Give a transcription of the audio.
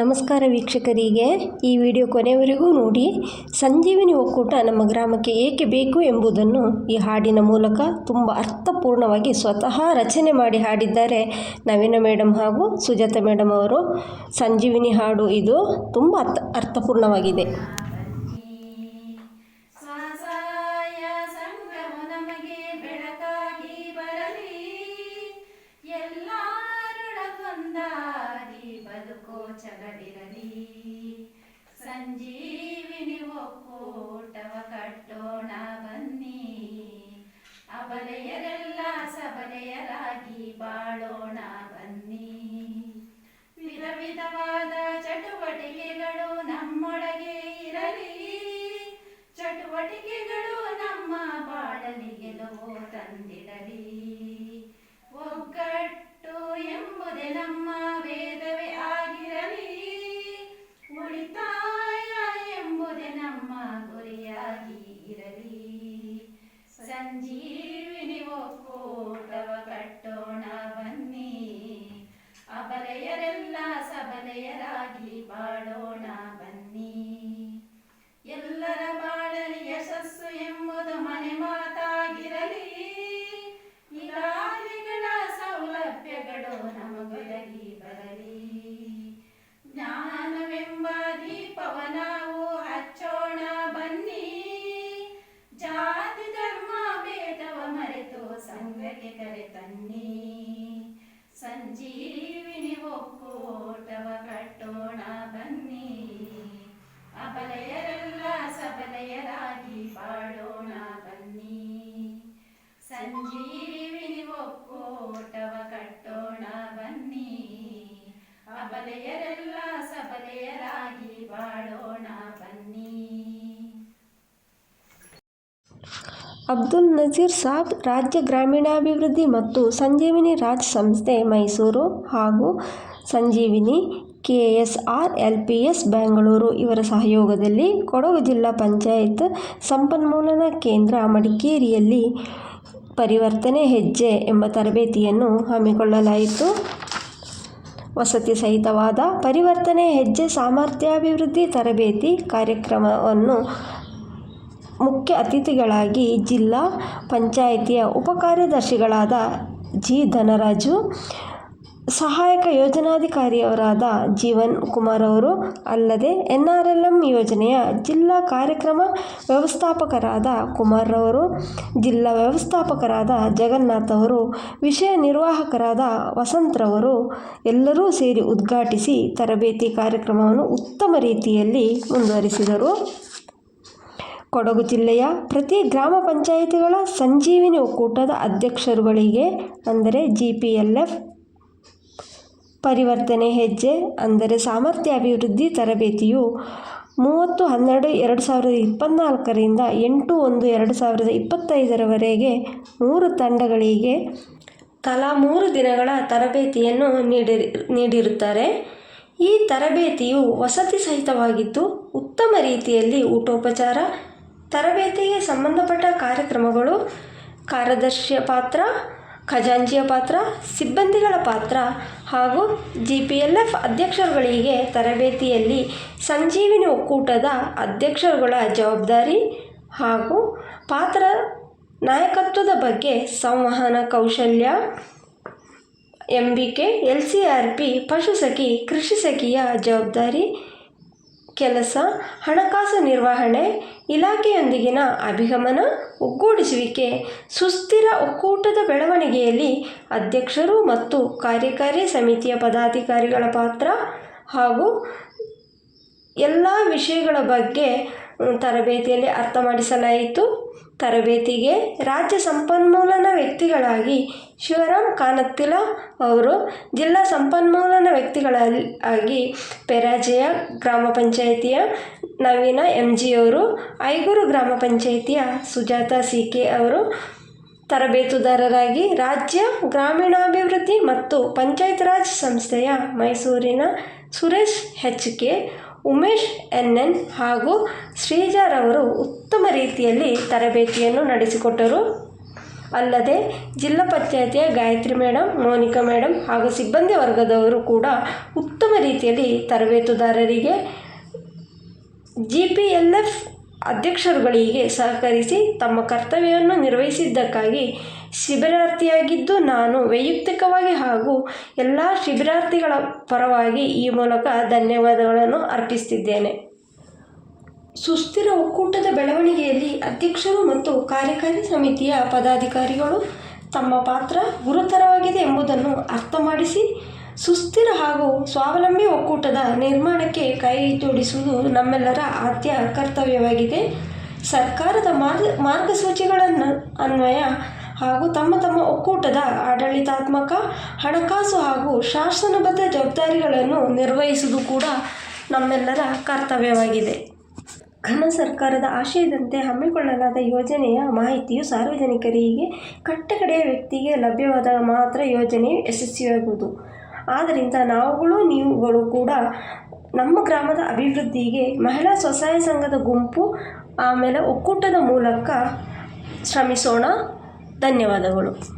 ನಮಸ್ಕಾರ ವೀಕ್ಷಕರಿಗೆ. ಈ ವಿಡಿಯೋ ಕೊನೆಯವರೆಗೂ ನೋಡಿ. ಸಂಜೀವಿನಿ ಒಕ್ಕೂಟ ನಮ್ಮ ಗ್ರಾಮಕ್ಕೆ ಏಕೆ ಬೇಕು ಎಂಬುದನ್ನು ಈ ಹಾಡಿನ ಮೂಲಕ ತುಂಬ ಅರ್ಥಪೂರ್ಣವಾಗಿ ಸ್ವತಃ ರಚನೆ ಮಾಡಿ ಹಾಡಿದ್ದಾರೆ ನವೀನ ಮೇಡಮ್ ಹಾಗೂ ಸುಜಾತ ಮೇಡಮ್ ಅವರು. ಸಂಜೀವಿನಿ ಹಾಡು ಇದು ತುಂಬ ಅರ್ಥ, ಅರ್ಥಪೂರ್ಣವಾಗಿದೆ. ಚಗಡಿರಲಿ ಸಂಜೀವಿನಿ ಒಕ್ಕೂಟವ ಕಟ್ಟೋಣ ಬನ್ನಿ. ಅಬಲೆಯರೆಲ್ಲ ಸಬಲೆಯರಾಗಿ ಬಾಳೋಣ ಬನ್ನಿ. ವಿಧ ವಿಧವಾದ ಚಟುವಟಿಕೆಗಳು ನಮ್ಮೊಳಗೆ ಇರಲಿ. ಚಟುವಟಿಕೆಗಳು ನಮ್ಮ ಬಾಳಲಿ ಗೆಲುವು ತಂದಿರಲಿ ಒಗ್ಗಟ್ಟು ಎಂಬುದೇ ನಮ್ಮ ವೇದವೇ ಆಗಿರಲಿ ಉಳಿತಾಯ ಎಂಬುದೇ ನಮ್ಮ ಗುರಿಯಾಗಿ ಇರಲಿ ಸಂಜೀವಿನಿ ಒಕ್ಕೂಟವ ಕಟ್ಟೋಣ ಬನ್ನಿ. ಅಬಲೆಯರೆಲ್ಲ ಸಬಲೆಯರಾಗಿ ಬಾಳೋಣ ಬನ್ನಿ. ಎಲ್ಲರ ಬಾಳಲಿ ಯಶಸ್ಸು ಎಂಬುದು ಮನೆ ಮಾತಾಗಿರಲಿ. ಇಲಾಖೆಗಳ ಸೌಲಭ್ಯಗಳು ನಮಗೊದಗಿ ಬರಲಿ. ಜ್ಞಾನವೆಂಬ ದೀಪವ ಸಂಜೀವಿನಿ ಒಕ್ಕೂಟವ ಕಟ್ಟೋಣ ಬನ್ನಿ. ಅಬಲೆಯರೆಲ್ಲ ಸಬಲೆಯರಾಗಿ ಬಾಳೋಣ ಬನ್ನಿ. ಸಂಜೀವಿನಿ ಒಕ್ಕೂಟವ ಕಟ್ಟೋಣ ಬನ್ನಿ. ಅಬಲೆಯರೆಲ್ಲ ಸಬಲೆಯರಾಗಿ ಬಾಳೋಣ ಅಬ್ದುಲ್ ನಜೀರ್ ಸಾಬ್ ರಾಜ್ಯ ಗ್ರಾಮೀಣಾಭಿವೃದ್ಧಿ ಮತ್ತು ಸಂಜೀವಿನಿ ರಾಜ್ ಸಂಸ್ಥೆ ಮೈಸೂರು ಹಾಗೂ Sanjeevini K S R L P S Bengaluru. ಇವರ ಸಹಯೋಗದಲ್ಲಿ ಕೊಡಗು ಜಿಲ್ಲಾ ಪಂಚಾಯತ್ ಸಂಪನ್ಮೂಲನ ಕೇಂದ್ರ ಮಡಿಕೇರಿಯಲ್ಲಿ ಪರಿವರ್ತನೆ ಹೆಜ್ಜೆ ಎಂಬ ತರಬೇತಿಯನ್ನು ಹಮ್ಮಿಕೊಳ್ಳಲಾಯಿತು. ವಸತಿ ಸಹಿತವಾದ ಪರಿವರ್ತನೆ ಹೆಜ್ಜೆ ಸಾಮರ್ಥ್ಯಾಭಿವೃದ್ಧಿ ತರಬೇತಿ ಕಾರ್ಯಕ್ರಮವನ್ನು ಮುಖ್ಯ ಅತಿಥಿಗಳಾಗಿ ಜಿಲ್ಲಾ ಪಂಚಾಯಿತಿಯ ಉಪಕಾರ್ಯದರ್ಶಿಗಳಾದ ಜಿ ಧನರಾಜು, ಸಹಾಯಕ ಯೋಜನಾಧಿಕಾರಿಯವರಾದ ಜೀವನ್ ಕುಮಾರ್ ಅವರು, ಅಲ್ಲದೆ ಎನ್ ಆರ್ ಎಲ್ ಎಂ ಯೋಜನೆಯ ಜಿಲ್ಲಾ ಕಾರ್ಯಕ್ರಮ ವ್ಯವಸ್ಥಾಪಕರಾದ ಕುಮಾರ್ ಅವರು ಜಿಲ್ಲಾ ವ್ಯವಸ್ಥಾಪಕರಾದ ಜಗನ್ನಾಥ್ ಅವರು, ವಿಷಯ ನಿರ್ವಾಹಕರಾದ ವಸಂತ್ರವರು ಎಲ್ಲರೂ ಸೇರಿ ಉದ್ಘಾಟಿಸಿ ತರಬೇತಿ ಕಾರ್ಯಕ್ರಮವನ್ನು ಉತ್ತಮ ರೀತಿಯಲ್ಲಿ ಮುಂದುವರಿಸಿದರು. ಕೊಡಗು ಜಿಲ್ಲೆಯ ಪ್ರತಿ ಗ್ರಾಮ ಪಂಚಾಯಿತಿಗಳ ಸಂಜೀವಿನಿ ಒಕ್ಕೂಟದ ಅಧ್ಯಕ್ಷರುಗಳಿಗೆ, ಅಂದರೆ ಜಿ ಪಿ ಎಲ್ ಎಫ್ ಪರಿವರ್ತನೆ ಹೆಜ್ಜೆ, ಅಂದರೆ ಸಾಮರ್ಥ್ಯ ಅಭಿವೃದ್ಧಿ ತರಬೇತಿಯು ಮೂವತ್ತು ಹನ್ನೆರಡು ಎರಡು ಸಾವಿರದ ಇಪ್ಪತ್ತ್ನಾಲ್ಕರಿಂದ ಎಂಟು ಒಂದು ಎರಡು ಸಾವಿರದ ಇಪ್ಪತ್ತೈದರವರೆಗೆ ಮೂರು ತಂಡಗಳಿಗೆ ತಲಾ ಮೂರು ದಿನಗಳ ತರಬೇತಿಯನ್ನು ನೀಡಿ, ನೀಡಿರುತ್ತಾರೆ. ಈ ತರಬೇತಿಯು ವಸತಿ ಸಹಿತವಾಗಿದ್ದು, ಉತ್ತಮ ರೀತಿಯಲ್ಲಿ ಊಟೋಪಚಾರ ತರಬೇತಿಗೆ ಸಂಬಂಧಪಟ್ಟ ಕಾರ್ಯಕ್ರಮಗಳು ಕಾರ್ಯದರ್ಶಿಯ ಪಾತ್ರ, ಖಜಾಂಚಿಯ ಪಾತ್ರ, ಸಿಬ್ಬಂದಿಗಳ ಪಾತ್ರ ಹಾಗೂ ಜಿ ಪಿ ಎಲ್ ಎಫ್ ಅಧ್ಯಕ್ಷರುಗಳಿಗೆ ತರಬೇತಿಯಲ್ಲಿ ಸಂಜೀವಿನಿ ಒಕ್ಕೂಟದ ಅಧ್ಯಕ್ಷರುಗಳ ಜವಾಬ್ದಾರಿ ಹಾಗೂ ಪಾತ್ರ ನಾಯಕತ್ವದ ಬಗ್ಗೆ ಸಂವಹನ ಕೌಶಲ್ಯ M B K L C R P ಪಶುಸಖಿ ಕೃಷಿ ಸಖಿಯ ಜವಾಬ್ದಾರಿ ಕೆಲಸ, ಹಣಕಾಸು ನಿರ್ವಹಣೆ, ಇಲಾಖೆಯೊಂದಿಗಿನ ಅಭಿಗಮನ, ಒಗ್ಗೂಡಿಸುವಿಕೆ, ಸುಸ್ಥಿರ ಒಕ್ಕೂಟದ ಬೆಳವಣಿಗೆಯಲ್ಲಿ ಅಧ್ಯಕ್ಷರು ಮತ್ತು ಕಾರ್ಯಕಾರಿ ಸಮಿತಿಯ ಪದಾಧಿಕಾರಿಗಳ ಪಾತ್ರ ಹಾಗೂ ಎಲ್ಲ ವಿಷಯಗಳ ಬಗ್ಗೆ ತರಬೇತಿಯಲ್ಲಿ ಅರ್ಥ ಮಾಡಿಸಲಾಯಿತು ತರಬೇತಿಗೆ ರಾಜ್ಯ ಸಂಪನ್ಮೂಲನ ವ್ಯಕ್ತಿಗಳಾಗಿ ಶಿವರಾಮ್ ಕಾನತ್ತಿಲ ಅವರು ಜಿಲ್ಲಾ ಸಂಪನ್ಮೂಲನ ವ್ಯಕ್ತಿಗಳಾಗಿ ಪೆರಾಜೆಯ ಗ್ರಾಮ ಪಂಚಾಯಿತಿಯ ನವೀನ ಎಂ ಜಿ ಅವರು, ಐಗೂರು ಗ್ರಾಮ ಪಂಚಾಯಿತಿಯ ಸುಜಾತ ಸಿ ಕೆ ಅವರು ತರಬೇತುದಾರರಾಗಿ ರಾಜ್ಯ ಗ್ರಾಮೀಣಾಭಿವೃದ್ಧಿ ಮತ್ತು ಪಂಚಾಯತ್ ರಾಜ್ ಸಂಸ್ಥೆಯ ಮೈಸೂರಿನ Suresh H K Umesh N N ಹಾಗೂ ಶ್ರೀಜಾರವರು ಉತ್ತಮ ರೀತಿಯಲ್ಲಿ ತರಬೇತಿಯನ್ನು ನಡೆಸಿಕೊಟ್ಟರು. ಅಲ್ಲದೆ ಜಿಲ್ಲಾ ಪಂಚಾಯತಿಯ ಗಾಯತ್ರಿ ಮೇಡಮ್ ಮೋನಿಕಾ ಮೇಡಮ್ ಹಾಗೂ ಸಿಬ್ಬಂದಿ ವರ್ಗದವರು ಕೂಡ ಉತ್ತಮ ರೀತಿಯಲ್ಲಿ ತರಬೇತುದಾರರಿಗೆ ಜಿ ಪಿ ಎಲ್ ಎಫ್ ಅಧ್ಯಕ್ಷರುಗಳಿಗೆ ಸಹಕರಿಸಿ ತಮ್ಮ ಕರ್ತವ್ಯವನ್ನು ನಿರ್ವಹಿಸಿದ್ದಕ್ಕಾಗಿ ಶಿಬಿರಾರ್ಥಿಯಾಗಿದ್ದು ನಾನು ವೈಯಕ್ತಿಕವಾಗಿ ಹಾಗೂ ಎಲ್ಲ ಶಿಬಿರಾರ್ಥಿಗಳ ಪರವಾಗಿ ಈ ಮೂಲಕ ಧನ್ಯವಾದಗಳನ್ನು ಅರ್ಪಿಸುತ್ತಿದ್ದೇನೆ. ಸುಸ್ಥಿರ ಒಕ್ಕೂಟದ ಬೆಳವಣಿಗೆಯಲ್ಲಿ ಅಧ್ಯಕ್ಷರು ಮತ್ತು ಕಾರ್ಯಕಾರಿ ಸಮಿತಿಯ ಪದಾಧಿಕಾರಿಗಳು ತಮ್ಮ ಪಾತ್ರ ಗುರುತರವಾಗಿದೆ ಎಂಬುದನ್ನು ಅರ್ಥ ಮಾಡಿಸಿ ಸುಸ್ಥಿರ ಹಾಗೂ ಸ್ವಾವಲಂಬಿ ಒಕ್ಕೂಟದ ನಿರ್ಮಾಣಕ್ಕೆ ಕೈ ಜೋಡಿಸುವುದು ನಮ್ಮೆಲ್ಲರ ಆದ್ಯ ಕರ್ತವ್ಯವಾಗಿದೆ. ಸರ್ಕಾರದ ಮಾರ್ಗ, ಮಾರ್ಗಸೂಚಿಗಳನ್ನು, ಅನ್ವಯ ಹಾಗೂ ತಮ್ಮ ತಮ್ಮ ಒಕ್ಕೂಟದ ಆಡಳಿತಾತ್ಮಕ, ಹಣಕಾಸು ಹಾಗೂ ಶಾಸನಬದ್ಧ ಜವಾಬ್ದಾರಿಗಳನ್ನು ನಿರ್ವಹಿಸುವುದು ಕೂಡ ನಮ್ಮೆಲ್ಲರ ಕರ್ತವ್ಯವಾಗಿದೆ. ಘನ ಸರ್ಕಾರದ ಆಶಯದಂತೆ ಹಮ್ಮಿಕೊಳ್ಳಲಾದ ಯೋಜನೆಯ ಮಾಹಿತಿಯು ಸಾರ್ವಜನಿಕರಿಗೆ ಕಟ್ಟಕಡೆಯ ವ್ಯಕ್ತಿಗೆ ಲಭ್ಯವಾದಾಗ ಮಾತ್ರ ಯೋಜನೆಯು ಯಶಸ್ವಿಯಾಗುವುದು. ಆದ್ದರಿಂದ ನಾವುಗಳು ನೀವುಗಳು ಕೂಡ ನಮ್ಮ ಗ್ರಾಮದ ಅಭಿವೃದ್ಧಿಗೆ ಮಹಿಳಾ ಸ್ವಸಹಾಯ ಸಂಘದ ಗುಂಪು ಆಮೇಲೆ ಒಕ್ಕೂಟದ ಮೂಲಕ ಶ್ರಮಿಸೋಣ. ಧನ್ಯವಾದಗಳು.